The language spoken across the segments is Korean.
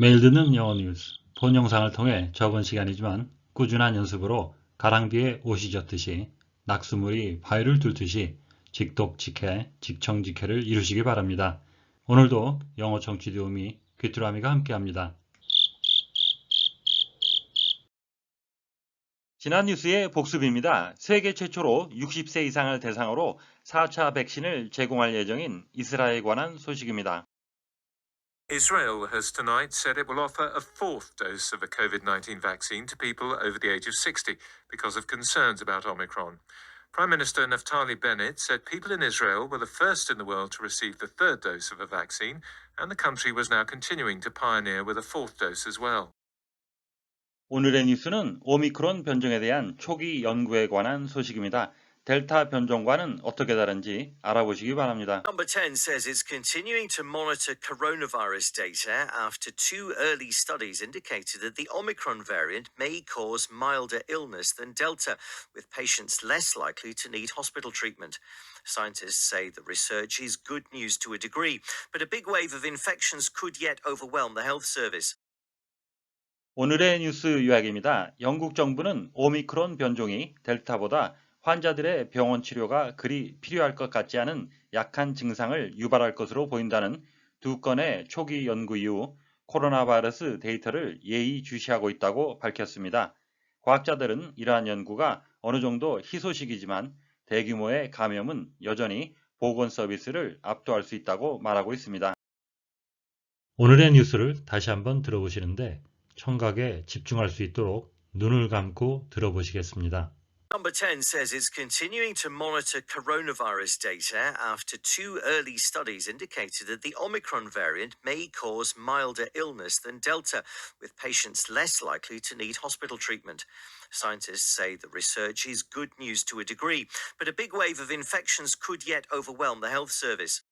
매일 듣는 영어 뉴스, 본 영상을 통해 적은 시간이지만 꾸준한 연습으로 가랑비에 옷이 젖듯이 낙수물이 바위를 뚫듯이 직독직해, 직청직해를 이루시기 바랍니다. 오늘도 영어 청취 도우미 귀뚜라미가 함께합니다. 지난 뉴스의 복습입니다. 세계 최초로 60세 이상을 대상으로 4차 백신을 제공할 예정인 이스라엘에 관한 소식입니다. Israel has tonight said it will offer a fourth dose of a COVID 19 vaccine to people over the age of 60 because of concerns about Omicron. Prime Minister Naftali Bennett said people in Israel were the first in the world to receive the third dose of a vaccine, and the country was now continuing to pioneer with a fourth dose as well. 오늘의 뉴스는 오미크론 변종에 대한 초기 연구에 관한 소식입니다. 델타 변종과는 어떻게 다른지 알아보시기 바랍니다. Number 10 says it's continuing to monitor coronavirus data after two early studies indicated that the Omicron variant may cause milder illness than Delta, with patients less likely to need hospital treatment. Scientists say the research is good news to a degree, but a big wave of infections could yet overwhelm the health service. 오늘의 뉴스 요약입니다. 영국 정부는 오미크론 변종이 델타보다 환자들의 병원 치료가 그리 필요할 것 같지 않은 약한 증상을 유발할 것으로 보인다는 두 건의 초기 연구 이후 코로나 바이러스 데이터를 예의주시하고 있다고 밝혔습니다. 과학자들은 이러한 연구가 어느 정도 희소식이지만 대규모의 감염은 여전히 보건 서비스를 압도할 수 있다고 말하고 있습니다. 오늘의 뉴스를 다시 한번 들어보시는데 청각에 집중할 수 있도록 눈을 감고 들어보시겠습니다. Number 10 says it's continuing to monitor coronavirus data after two early studies indicated that the Omicron variant may cause milder illness than Delta, with patients less likely to need hospital treatment. Scientists say the research is good news to a degree, but a big wave of infections could yet overwhelm the health service.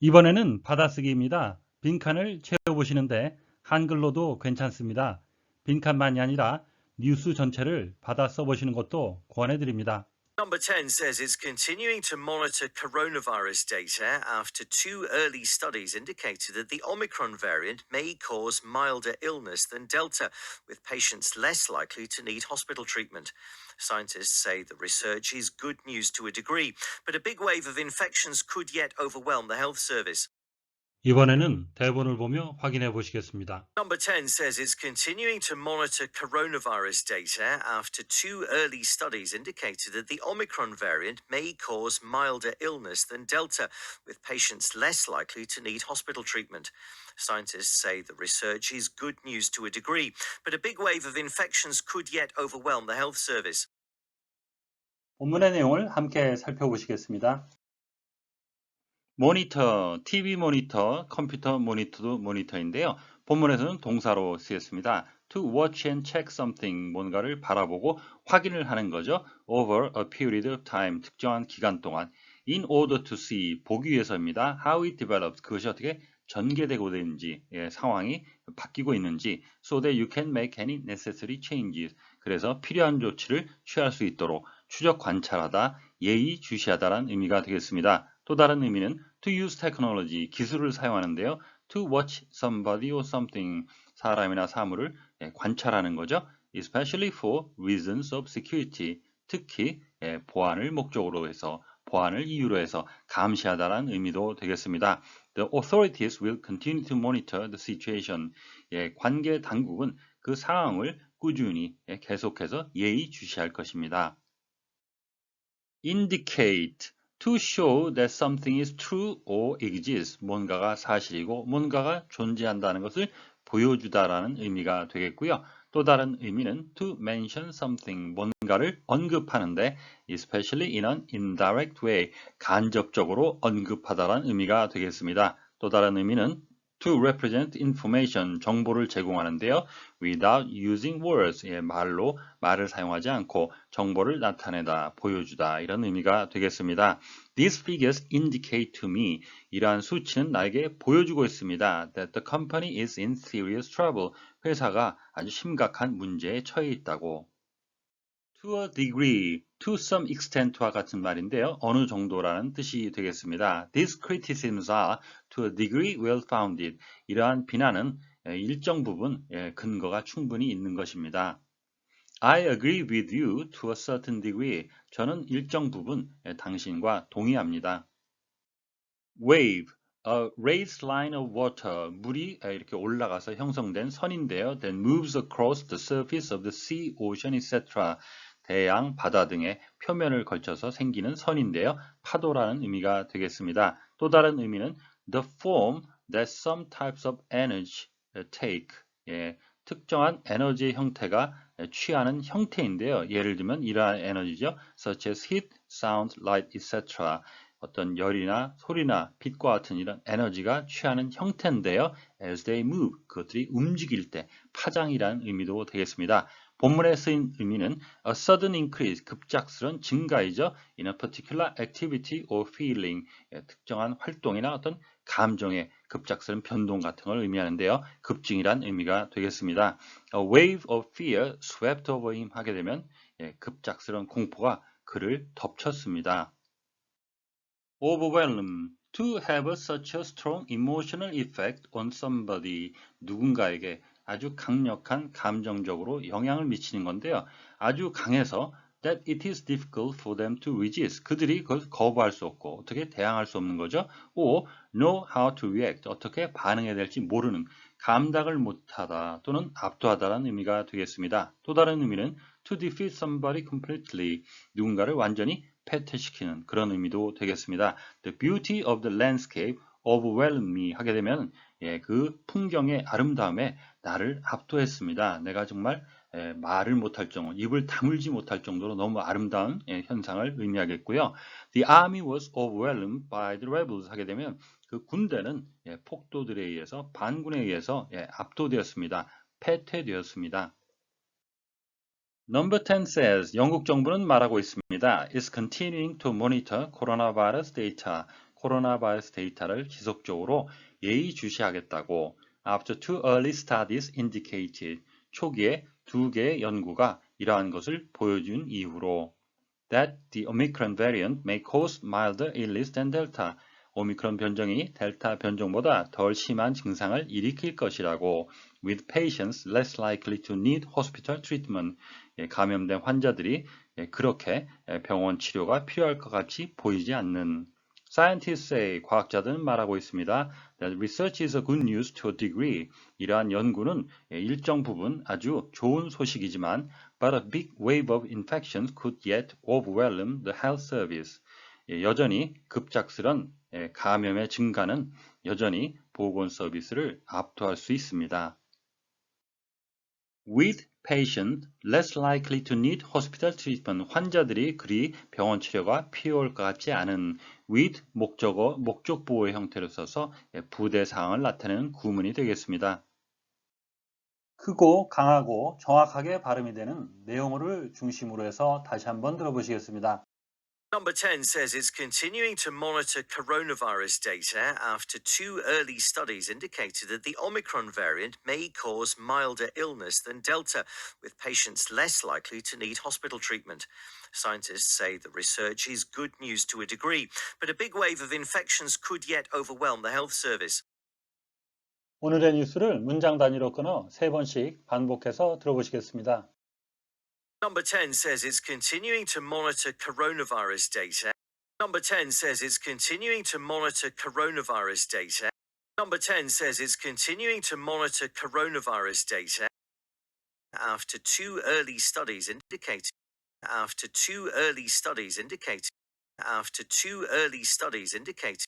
이번에는 받아쓰기입니다. 빈칸을 채워보시는데 한글로도 괜찮습니다. 빈칸만이 아니라 뉴스 전체를 받아 써보시는 것도 권해드립니다. Number 10 says it's continuing to monitor coronavirus data after two early studies indicated that the Omicron variant may cause milder illness than Delta, with patients less likely to need hospital treatment. Scientists say the research is good news to a degree, but a big wave of infections could yet overwhelm the health service. 이번에는 대본을 보며 확인해 보시겠습니다. Number 10 says it's continuing to monitor coronavirus data after two early studies indicated that the Omicron variant may cause milder illness than Delta, with patients less likely to need hospital treatment. Scientists say the research is good news to a degree, but a big wave of infections could yet overwhelm the health service. 본문의 내용을 함께 살펴보시겠습니다. 모니터, TV 모니터, 컴퓨터 모니터도 모니터인데요. 본문에서는 동사로 쓰였습니다. To watch and check something, 뭔가를 바라보고 확인을 하는 거죠. Over a period of time, 특정한 기간 동안. In order to see, 보기 위해서입니다. How it develops, 그것이 어떻게 전개되고 있는지, 예, 상황이 바뀌고 있는지. So that you can make any necessary changes. 그래서 필요한 조치를 취할 수 있도록 추적 관찰하다, 예의 주시하다라는 의미가 되겠습니다. 또 다른 의미는 to use technology, 기술을 사용하는데요. to watch somebody or something, 사람이나 사물을 예, 관찰하는 거죠. especially for reasons of security, 특히 예, 보안을 목적으로 해서 보안을 이유로 해서 감시하다라는 의미도 되겠습니다. The authorities will continue to monitor the situation. 예, 관계 당국은 그 상황을 꾸준히 예, 계속해서 예의주시할 것입니다. indicate to show that something is true or exists. 뭔가가 사실이고 뭔가가 존재한다는 것을 보여주다라는 의미가 되겠고요. 또 다른 의미는 to mention something, 뭔가를 언급하는데 especially in an indirect way, 간접적으로 언급하다라는 의미가 되겠습니다. 또 다른 의미는 to represent information, 정보를 제공하는데요. without using words, 예, 말로 말을 사용하지 않고 정보를 나타내다, 보여주다 이런 의미가 되겠습니다. These figures indicate to me, 이러한 수치는 나에게 보여주고 있습니다. that the company is in serious trouble, 회사가 아주 심각한 문제에 처해 있다고. to a degree, to some extent와 같은 말인데요. 어느 정도라는 뜻이 되겠습니다. These criticisms are to a degree well founded. 이러한 비난은 예, 일정 부분 예, 근거가 충분히 있는 것입니다. I agree with you to a certain degree. 저는 일정 부분 예, 당신과 동의합니다. Wave, a raised line of water. 물이 예, 이렇게 올라가서 형성된 선인데요. That moves across the surface of the sea, ocean, etc. 대양, 바다 등의 표면을 걸쳐서 생기는 선인데요. 파도라는 의미가 되겠습니다. 또 다른 의미는 the form that some types of energy take. 예, 특정한 에너지의 형태가 취하는 형태인데요. 예를 들면 이러한 에너지죠. such as heat, sound, light, etc. 어떤 열이나 소리나 빛과 같은 이런 에너지가 취하는 형태인데요. as they move, 그것들이 움직일 때 파장이라는 의미도 되겠습니다. 본문에 쓰인 의미는 a sudden increase, 급작스런 증가이죠. in a particular activity or feeling, 예, 특정한 활동이나 어떤 감정의 급작스런 변동 같은 걸 의미하는데요. 급증이란 의미가 되겠습니다. A wave of fear swept over him 하게 되면 예, 급작스러운 공포가 그를 덮쳤습니다. overwhelm, to have such a strong emotional effect on somebody, 누군가에게 아주 강력한 감정적으로 영향을 미치는 건데요. 아주 강해서 that it is difficult for them to resist. 그들이 그걸 거부할 수 없고 어떻게 대항할 수 없는 거죠. or know how to react. 어떻게 반응해야 될지 모르는 감당을 못하다 또는 압도하다라는 의미가 되겠습니다. 또 다른 의미는 to defeat somebody completely. 누군가를 완전히 패퇴시키는 그런 의미도 되겠습니다. The beauty of the landscape overwhelmed me 하게 되면 예, 그 풍경의 아름다움에 나를 압도했습니다. 내가 정말 예, 말을 못할 정도, 입을 다물지 못할 정도로 너무 아름다운 예, 현상을 의미하겠고요. The army was overwhelmed by the rebels 하게 되면 그 군대는 예, 폭도들에 의해서 반군에 의해서 예, 압도되었습니다. 패퇴되었습니다. Number 10 says 영국 정부는 말하고 있습니다. is continuing to monitor coronavirus data. 코로나 바이러스 데이터를 지속적으로 예의주시하겠다고 after two early studies indicated 초기에 두 개의 연구가 이러한 것을 보여준 이후로 that the Omicron variant may cause milder illness than Delta 오미크론 변종이 델타 변종보다 덜 심한 증상을 일으킬 것이라고 with patients less likely to need hospital treatment 감염된 환자들이 그렇게 병원 치료가 필요할 것 같이 보이지 않는 Scientists say, 과학자들은 말하고 있습니다. That research is a good news to a degree. 이러한 연구는 일정 부분 아주 좋은 소식이지만, but a big wave of infections could yet overwhelm the health service. 여전히 급작스런 감염의 증가는 여전히 보건 서비스를 압도할 수 있습니다. With patient less likely to need hospital treatment 환자들이 그리 병원 치료가 필요할 것 같지 않은 with 목적어 목적 보호의 형태로 써서 부대 상황을 나타내는 구문이 되겠습니다. 크고 강하고 정확하게 발음이 되는 내용어를 중심으로 해서 다시 한번 들어보시겠습니다. Number 10 says it's continuing to monitor coronavirus data after two early studies indicated that the Omicron variant may cause milder illness than Delta, with patients less likely to need hospital treatment. Scientists say the research is good news to a degree, but a big wave of infections could yet overwhelm the health service. 오늘의 뉴스를 문장 단위로 끊어 세 번씩 반복해서 들어보시겠습니다. Number 10 says it's continuing to monitor coronavirus data. Number 10 says it's continuing to monitor coronavirus data. Number 10 says it's continuing to monitor coronavirus data after two early studies indicated after two early studies indicated after two early studies indicated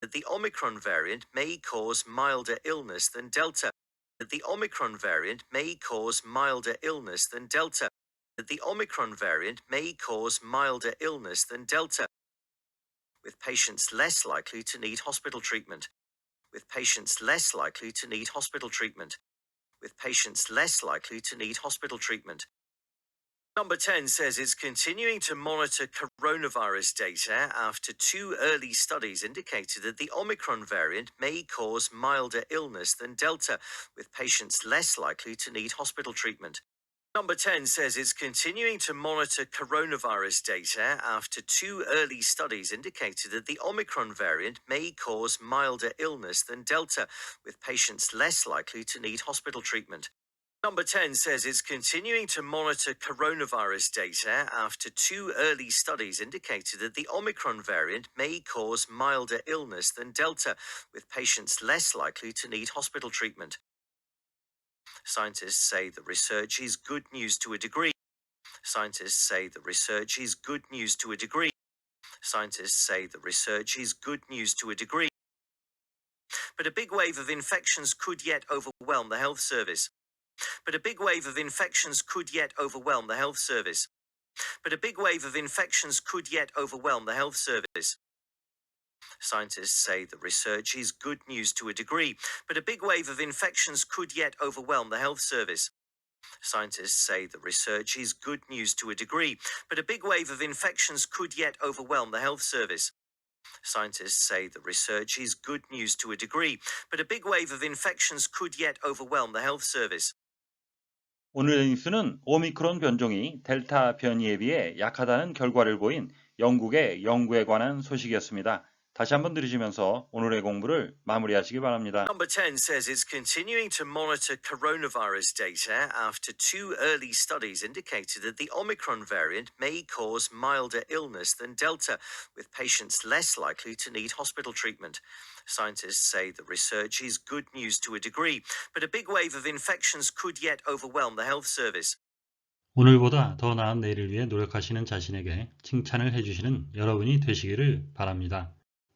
that the Omicron variant may cause milder illness than Delta that the Omicron variant may cause milder illness than Delta. That the Omicron variant may cause milder illness than Delta, with patients less likely to need hospital treatment. With patients less likely to need hospital treatment. With patients less likely to need hospital treatment. Number 10 says it's continuing to monitor coronavirus data after two early studies indicated that the Omicron variant may cause milder illness than Delta, with patients less likely to need hospital treatment. Number 10 says it's continuing to monitor coronavirus data after two early studies indicated that the Omicron variant may cause milder illness than Delta, with patients less likely to need hospital treatment. Number 10 says it's continuing to monitor coronavirus data after two early studies indicated that the Omicron variant may cause milder illness than Delta, with patients less likely to need hospital treatment. Scientists say the research is good news to a degree. Scientists say the research is good news to a degree. Scientists say the research is good news to a degree. But a big wave of infections could yet overwhelm the health service. But a big wave of infections could yet overwhelm the health service. But a big wave of infections could yet overwhelm the health service. Scientists say the research is good news to a degree, but a big wave of infections could yet overwhelm the health service. Scientists say the research is good news to a degree, but a big wave of infections could yet overwhelm the health service. Scientists say the research is good news to a degree, but a big wave of infections could yet overwhelm the health service. 오늘의 뉴스는 오미크론 변종이 델타 변이에 비해 약하다는 결과를 보인 영국의 연구에 관한 소식이었습니다. 다시 한번 들으시면서 오늘의 공부를 마무리하시기 바랍니다. Number 10 says it's continuing to monitor coronavirus data after two early studies indicated that the Omicron variant may cause milder illness than Delta, with patients less likely to need hospital treatment. Scientists say the research is good news to a degree, but a big wave of infections could yet overwhelm the health service. 오늘보다 더 나은 내일을 위해 노력하시는 자신에게 칭찬을 해주시는 여러분이 되시기를 바랍니다.